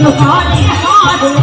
no rock, no.